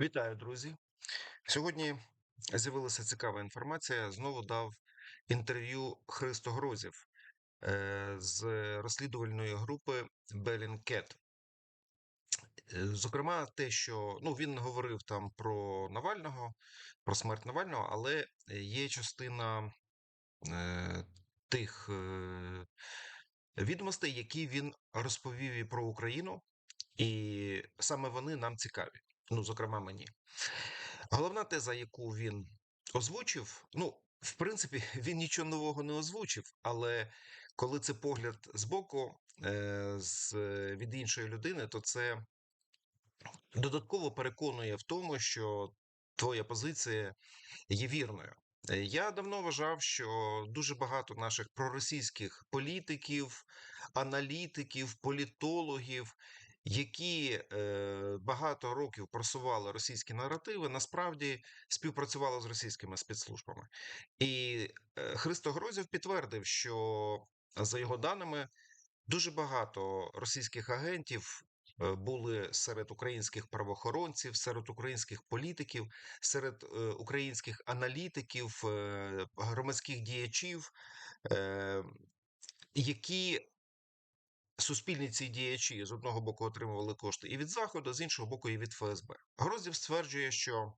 Вітаю, друзі! Сьогодні з'явилася цікава інформація. Знову дав інтерв'ю Христо Грозів е, з розслідувальної групи. Е, Зокрема, те, що ну, він говорив там про Навального, про смерть Навального, але є частина е, тих е, відомостей, які він розповів і про Україну, і саме вони нам цікаві. Ну, зокрема, мені. Головна теза, яку він озвучив, ну, в принципі, він нічого нового не озвучив, але коли це погляд збоку е, з, від іншої людини, то це додатково переконує в тому, що твоя позиція є вірною. Е, Я давно вважав, що дуже багато наших проросійських політиків, аналітиків, політологів, які е, багато років просували російські наративи, насправді співпрацювали з російськими спецслужбами. І е, Христо Грозів підтвердив, що за його даними дуже багато російських агентів. е, Були серед українських правоохоронців, серед українських політиків, серед українських аналітиків, громадських діячів, які суспільні ці діячі з одного боку отримували кошти і від Заходу, з іншого боку, і від ФСБ. Гроздів стверджує, що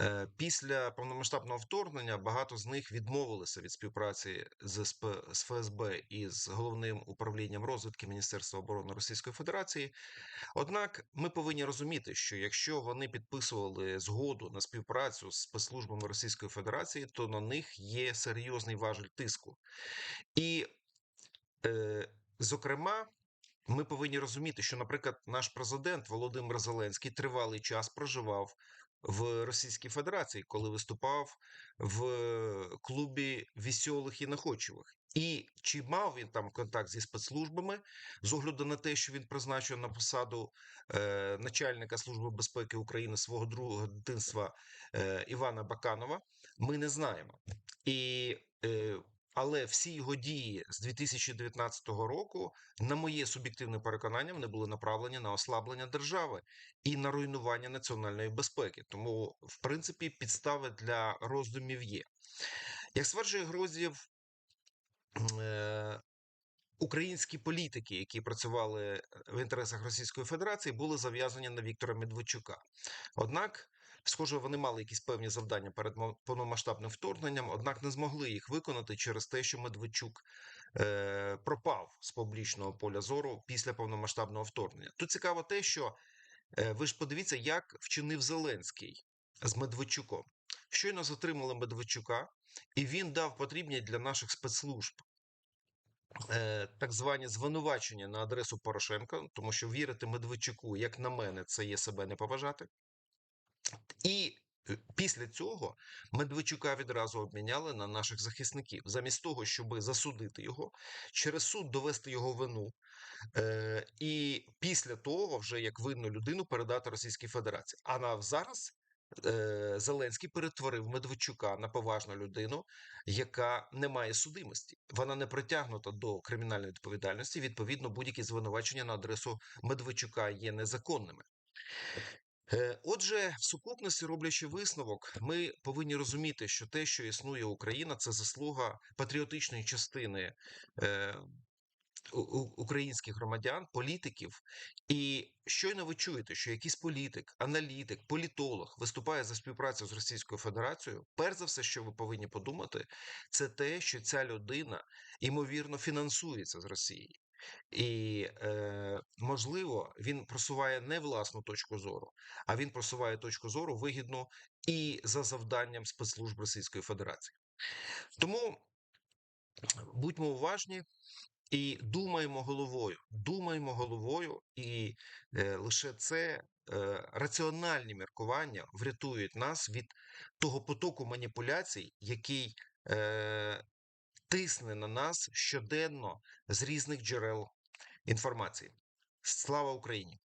е, після повномасштабного вторгнення багато з них відмовилися від співпраці з, ФСБ і з головним управлінням розвідки Міністерства оборони Російської Федерації. Однак ми повинні розуміти, що якщо вони підписували згоду на співпрацю з спецслужбами Російської Федерації, то на них є серйозний важель тиску. І Зокрема, ми повинні розуміти, що, наприклад, наш президент Володимир Зеленський тривалий час проживав в Російській Федерації, коли виступав в клубі веселих і находчивих. І чи мав він там контакт зі спецслужбами з огляду на те, що він призначив на посаду е, начальника Служби безпеки України свого другого дитинства е, Івана Баканова, ми не знаємо. І е, але всі його дії з 2019 року, на моє суб'єктивне переконання, вони були направлені на ослаблення держави і на руйнування національної безпеки. Тому, в принципі, підстави для роздумів є. Як стверджує Грозів, е, українські політики, які працювали в інтересах Російської Федерації, були зав'язані на Віктора Медведчука. Однак. Схоже, вони мали якісь певні завдання перед повномасштабним вторгненням, однак не змогли їх виконати через те, що Медведчук е, пропав з публічного поля зору після повномасштабного вторгнення. Тут цікаво те, що е, ви ж подивіться, як вчинив Зеленський з Медведчуком. Щойно затримали Медведчука, і він дав потрібні для наших спецслужб. Е, так звані звинувачення на адресу Порошенка, тому що вірити Медведчуку, як на мене, це є себе не поважати. І е, після цього Медведчука відразу обміняли на наших захисників, замість того, щоб засудити його, через суд довести його вину. Е, І після того, вже як винну людину передати Російській Федерації. А на зараз е, Зеленський перетворив Медведчука на поважну людину, яка не має судимості. Вона не притягнута до кримінальної відповідальності. Відповідно, будь-які звинувачення на адресу Медведчука є незаконними. Е, отже, в сукупності роблячи висновок, ми повинні розуміти, що те, що існує Україна, це заслуга патріотичної частини е, українських громадян, політиків. І щойно ви чуєте, що якийсь політик, аналітик, політолог виступає за співпрацю з Російською Федерацією. Перш за все, що ви повинні подумати, це те, що ця людина ймовірно фінансується з Росії. І е, можливо, він просуває не власну точку зору, а він просуває точку зору вигідну і за завданням спецслужб Російської Федерації. Тому будьмо уважні і думаємо головою. Думаємо головою, і е, лише це е, раціональні міркування врятують нас від того потоку маніпуляцій, який е, тисне на нас щоденно з різних джерел інформації. Слава Україні!